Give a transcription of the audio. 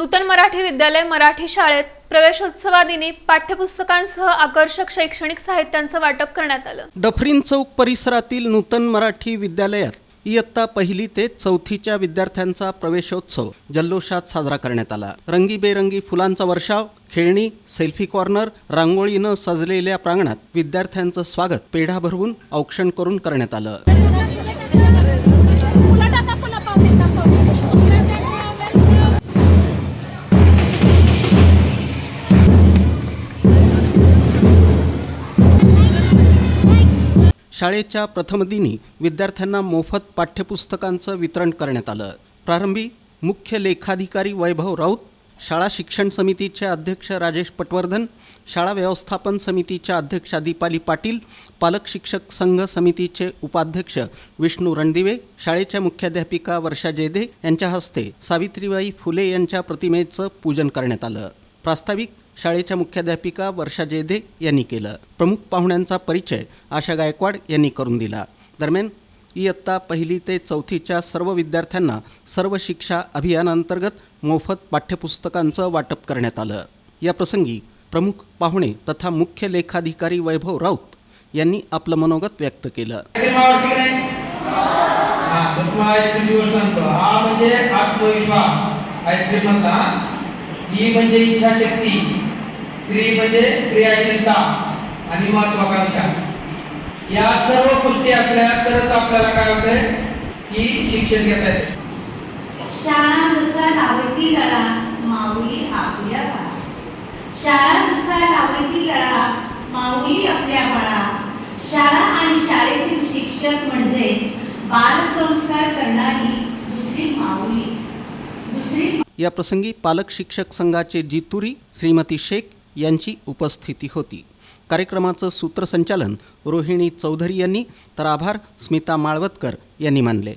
नूतन मराठी विद्यालय मराठी शाळेत प्रवेशोत्सवादिनी पाठ्यपुस्तकांसह आकर्षक शैक्षणिक साहित्यांचं वाटप करण्यात आलं. डफरीन चौक परिसरातील नूतन मराठी विद्यालयात इयत्ता पहिली ते चौथीच्या विद्यार्थ्यांचा प्रवेशोत्सव जल्लोषात साजरा करण्यात आला. रंगीबेरंगी फुलांचा वर्षाव खेळणी सेल्फी कॉर्नर रांगोळीनं सजलेल्या प्रांगणात विद्यार्थ्यांचं स्वागत पेढा भरवून औक्षण करून करण्यात आलं. शाळेच्या प्रथमदिनी विद्यार्थ्यांना मोफत पाठ्यपुस्तकांचं वितरण करण्यात आलं. प्रारंभी मुख्य लेखाधिकारी वैभव राऊत शाळा शिक्षण समितीचे अध्यक्ष राजेश पटवर्धन शाळा व्यवस्थापन समितीच्या अध्यक्षा दीपाली पाटील पालक शिक्षक संघ समितीचे उपाध्यक्ष विष्णू रणदिवे शाळेच्या मुख्याध्यापिका वर्षा जेधे यांच्या हस्ते सावित्रीबाई फुले यांच्या प्रतिमेचं पूजन करण्यात आलं. प्रास्ताविक शाळेच्या मुख्याध्यापिका वर्षा जेधे यांनी केलं. प्रमुख पाहुण्यांचा परिचय आशा गायकवाड यांनी करून दिला. दरम्यान इयत्ता पहिली ते चौथीच्या सर्व विद्यार्थ्यांना सर्व शिक्षा अभियानांतर्गत मोफत पाठ्यपुस्तकांचं वाटप करण्यात आलं. या प्रसंगी प्रमुख पाहुणे तथा मुख्य लेखाधिकारी वैभव राऊत यांनी आपलं मनोगत व्यक्त केलं. आईस्क्रीम आत्मविश्वास. ई ही म्हणजे इच्छाशक्ती क्री म्हणजे क्रियाशीलता आणि महत्वाकांक्षा. या सर्व गोष्टी असल्या तरच आपल्याला काय होतंय? की शिक्षण घेता येते शाळा जसा लावती लढा माऊली आपल्या बाळा. शाळा जसा लावती लढा माऊली आपल्या बाळा. शाळा आणि शाळेतील शिक्षक म्हणजे या प्रसंगी पालक शिक्षक संघाचे जितुरी श्रीमती शेख यांची उपस्थिती होती. कार्यक्रमाचं सूत्रसंचालन रोहिणी चौधरी यांनी तर आभार स्मिता माळवतकर यांनी मानले.